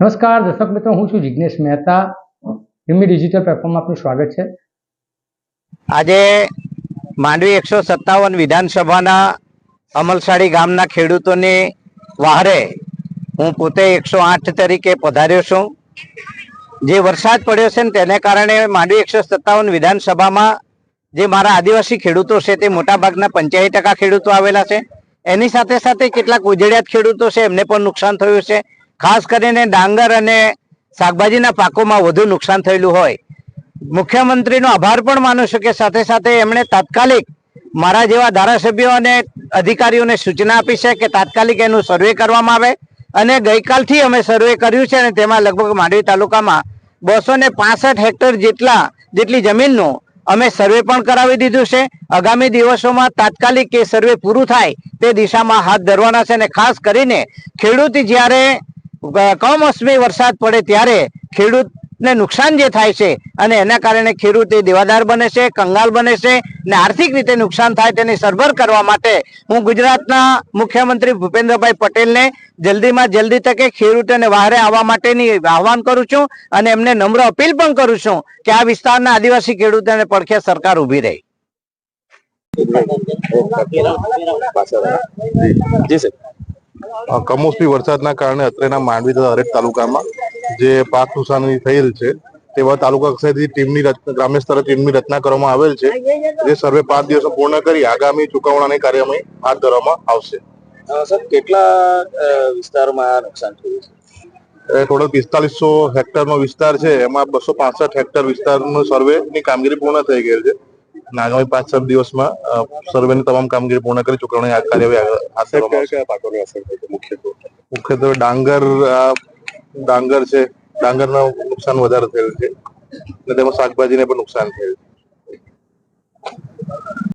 નમસ્કાર, દર્શક મિત્રો, હું છું જિજ્ઞેશ મહેતા. હિમી ડિજિટલ પ્લેટફોર્મમાં આપનું સ્વાગત છે. આજે માંડવી એકસો સત્તાવન વિધાનસભાના અમલસાડી ગામના ખેડૂતોને વહારે હું પોતે એકસો આઠ તરીકે પધાર્યો છું. જે વરસાદ પડ્યો છે ને તેને કારણે માંડવી એકસો સત્તાવન વિધાનસભામાં જે મારા આદિવાસી ખેડૂતો છે તે મોટાભાગના પંચાયત ટકા ખેડૂતો આવેલા છે. એની સાથે સાથે કેટલાક ઉજળિયાત ખેડૂતો છે, એમને પણ નુકસાન થયું છે. ખાસ કરીને ડાંગર અને શાકભાજીના પાકોમાં વધુ નુકસાન થયેલું હોય. મુખ્યમંત્રીનો આભાર પણ માનું છું કે સાથે સાથે એમણે તાત્કાલિક મારા જેવા ધારાસભ્યો અને અધિકારીઓને સૂચના આપી છે કે તાત્કાલિક એનું સર્વે કરવામાં આવે અને ગઈકાલથી અમે સર્વે કર્યું છે અને તેમાં લગભગ માંડવી તાલુકામાં બસો ને હેક્ટર જેટલા, જેટલી જમીનનું અમે સર્વે પણ કરાવી દીધું છે. આગામી દિવસોમાં તાત્કાલિક એ સર્વે પૂરું થાય તે દિશામાં હાથ ધરવાના છે અને ખાસ કરીને ખેડૂત જ્યારે કમોસમી વરસાદ પડે ત્યારે ખેડૂતને નુકસાન જે થાય છે અને એના કારણે ખેડૂત એ દેવાદાર બને છે, કંગાલ બને છે ને આર્થિક રીતે નુકસાન થાય તેની સરભર કરવા માટે હું ગુજરાતના મુખ્યમંત્રી ભૂપેન્દ્રભાઈ પટેલને જલ્દીમાં જલ્દી તકે ખેડૂતોને વહારે આવવા માટેની આહવાન કરું છું અને એમને નમ્ર અપીલ પણ કરું છું કે આ વિસ્તારના આદિવાસી ખેડૂતોને પડખે સરકાર ઊભી રહે. જી સર કમોસમી વરસાદના કારણે અત્રેના માંડવી તથા હરેક તાલુકામાં જે પાક નુકસાની થયેલ છે તેવા તાલુકા કક્ષાએથી ટીમની ગ્રામ્ય સ્તરે ટીમની રચના કરવામાં આવેલ છે. જે સર્વે પાંચ દિવસો પૂર્ણ કરી આગામી ચુકવણાની કાર્યવાહી હાથ ધરવામાં આવશે. સર કેટલા વિસ્તારમાં નુકસાન થયું છે? ટોટલ પિસ્તાલીસો હેક્ટરનો વિસ્તાર છે. એમાં બસો પાસઠ હેક્ટર વિસ્તારનો સર્વેની કામગીરી પૂર્ણ થઈ ગયેલ છે. અને આગામી પાંચ સાત દિવસમાં સર્વેની તમામ કામગીરી પૂર્ણ કરી ચુકવણી આ કાર્યવાહી મુખ્યત્વે. મુખ્યત્વે ડાંગર ડાંગર છે. ડાંગરનું નુકસાન વધારે થયેલ છે. અને તેમાં શાકભાજીને પણ નુકસાન થયેલ છે.